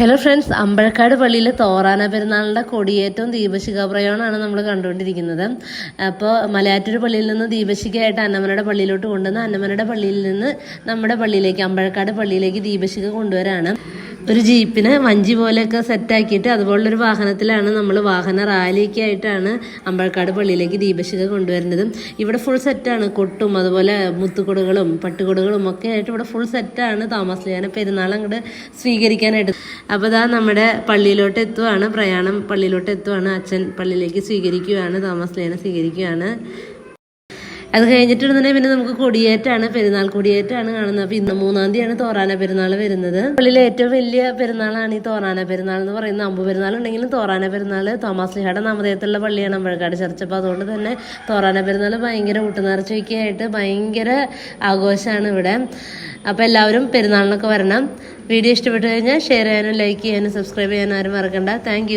Hello friends Ambazhakkad പള്ളിയിലെ തോറാന പെരുന്നാളിന്റെ കൊടിയേറ്റവും ദീപശിഖ പ്രയോഗമാണ് നമ്മൾ കണ്ടുകൊണ്ടിരിക്കുന്നത്. അപ്പോൾ മലയാറ്റൂർ പള്ളിയിൽ നിന്ന് ദീപശിഖയായിട്ട് അന്നമനയുടെ പള്ളിയിലോട്ട് കൊണ്ടുവന്ന് അന്നമനയുടെ പള്ളിയിൽ നിന്ന് നമ്മുടെ പള്ളിയിലേക്ക് അമ്പഴക്കാട് പള്ളിയിലേക്ക് ദീപശിഖ കൊണ്ടുവരാണ്. ഒരു ജീപ്പിന് വഞ്ചി പോലെയൊക്കെ സെറ്റാക്കിയിട്ട് അതുപോലുള്ളൊരു വാഹനത്തിലാണ് നമ്മൾ വാഹന റാലിയൊക്കെ ആയിട്ടാണ് അമ്പഴക്കാട് പള്ളിയിലേക്ക് ദീപശിഖ കൊണ്ടുവരുന്നത്. ഇവിടെ ഫുൾ സെറ്റാണ് കൊട്ടും അതുപോലെ മുത്തുകൊടുകളും പട്ടുകൊടുകളും ഒക്കെ ആയിട്ട് ഇവിടെ ഫുൾ സെറ്റാണ് താമസിക്കാൻ പെരുന്നാൾ അങ്ങോട്ട് സ്വീകരിക്കാനായിട്ട്. അപ്പോൾ ഇതാ നമ്മുടെ പള്ളിയിലോട്ട് എത്തുവാണ്. പ്രയാണം പള്ളിയിലോട്ട് എത്തുവാണ്. അച്ഛൻ പള്ളിയിലേക്ക് സ്വീകരിക്കുകയാണ് താമസലേനെ സ്വീകരിക്കുകയാണ് അത് കഴിഞ്ഞിട്ടുണ്ടെന്നുണ്ടെങ്കിൽ പിന്നെ നമുക്ക് കൊടിയേറ്റാണ് പെരുന്നാൾ കൊടിയേറ്റാണ് കാണുന്നത്. അപ്പോൾ ഇന്ന് മൂന്നാം തീയതിയാണ് തോറാന പെരുന്നാൾ വരുന്നത്. പള്ളിയിലെ ഏറ്റവും വലിയ പെരുന്നാളാണ് ഈ തോറാന പെരുന്നാൾ എന്ന് പറയുന്നത്. അമ്പു പെരുന്നാൾ ഉണ്ടെങ്കിലും തോറാന പെരുന്നാൾ തോമസ് ലിഹയുടെ നാമധേയത്തിലുള്ള പള്ളിയാണ് അമ്പഴക്കാട് ചർച്ച. അപ്പോൾ അതുകൊണ്ട് തന്നെ തോറാന പെരുന്നാൾ ഭയങ്കര ഊട്ടുനേർച്ചയൊക്കെ ആയിട്ട് ഭയങ്കര ആഘോഷമാണ് ഇവിടെ. അപ്പോൾ എല്ലാവരും പെരുന്നാളിനൊക്കെ വരണം. വീഡിയോ ഇഷ്ടപ്പെട്ടു കഴിഞ്ഞാൽ ഷെയർ ചെയ്യാനും ലൈക്ക് ചെയ്യാനും സബ്സ്ക്രൈബ് ചെയ്യാനും ആരും മറക്കണ്ട. താങ്ക്